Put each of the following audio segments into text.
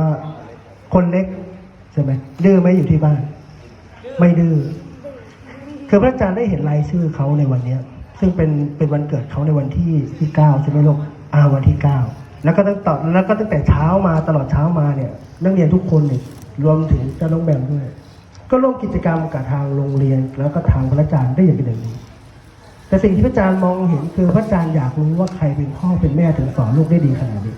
ว่าคนเล็กใช่ไหมดื้อไหมอยู่ที่บ้าน ไม่ดื้อคือพระอาจารย์ได้เห็นรายชื่อเขาในวันเนี้ย ซึ่งเป็นเป็นวันเกิดเขาในวันที่ที่เก้าใช่ไหมลูกอ่าวันที่เก้าแล้วก็ตั้งต่อแล้วก็ตั้งแต่เช้ามาตลอดเช้ามาเนี่ย นักเรียนทุกคนเนี่ยรวมถึงเจ้าน้องแบมด้วย ก็ร่วมกิจกรรมกับทางโรงเรียน แล้วก็ทางพระอาจารย์ได้อย่างเป็นอย่างดีแต่สิ่งที่พระอาจารย์มองเห็นคือพระอาจารย์อยากรู้ว่าใครเป็นพ่อเป็นแม่ถึงสอนลูกได้ดีขนาดนี้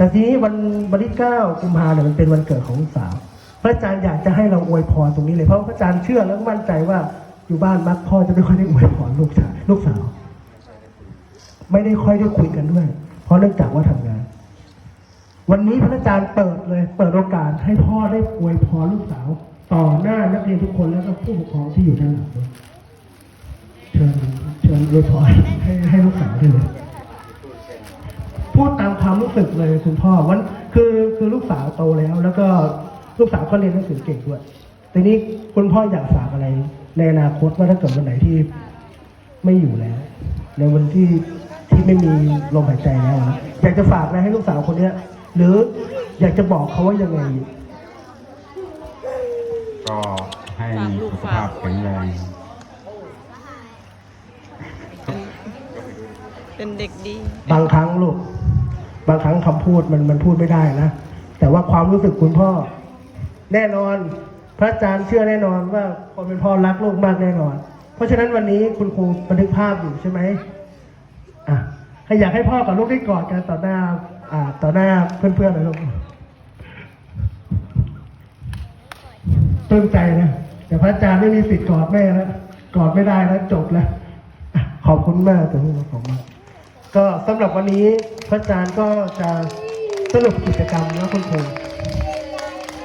แต่ทีนี้วันวันที่เก้ากุมภาเนี่ยมันเป็นวันเกิดของลูกสาว พระอาจารย์อยากจะให้เราอวยพรตรงนี้เลย เพราะพระอาจารย์เชื่อและมั่นใจว่าอยู่บ้านมักพ่อจะไม่ค่อยได้อวยพรลูกชายลูกสาว ไม่ได้ค่อยได้คุยกันด้วย เพราะเนื่องจากว่าทำงาน วันนี้พระอาจารย์เปิดเลย เปิดโอกาสให้พ่อได้อวยพรลูกสาว ต่อหน้านักเรียนทุกคนแล้วก็ผู้ปกครองที่อยู่ด้านหลังด้วยเชิญเชิญอวยพรให้ให้ลูกสาวด้วยเลย พูดตามความรู้สึกเลยคุณพ่อวันคือคือลูกสาวโตแล้ว แล้วก็ลูกสาวก็เรียนหนังสือเก่งด้วยทีนี้คุณพ่ออยากฝากอะไร ในอนาคตว่าถ้าเกิดวันไหนที่ไม่อยู่แล้ว ในวันที่ที่ไม่มีลมหายใจแล้วนะอยากจะฝากอะไรให้ลูกสาวคนเนี้ย หรืออยากจะบอกเขาว่ายังไง ก็ให้สุขภาพแข็งแรงเป็นเด็กดี บางครั้งลูก บางครั้งคำพูดมันมันพูดไม่ได้นะ แต่ว่าความรู้สึกคุณพ่อ แน่นอน พระอาจารย์เชื่อแน่นอนว่าคนเป็นพ่อรักลูกมากแน่นอน เพราะฉะนั้นวันนี้คุณครูบันทึกภาพอยู่ใช่ไหมอะถ้าอยากให้พ่อกับลูกได้กอดกันต่อหน้า อ่า ต่อหน้าเพื่อนๆหน่อยลูกปลื้มใจนะแต่พระอาจารย์ไม่มีสิทธิ์กอดแม่แล้วกอดไม่ได้แล้วจบแล้วขอบคุณมากแต่พวกเราขอบคุณ ก็สำหรับวันนี้พระอาจารย์ก็จะสรุปกิจกรรมนะคุณครู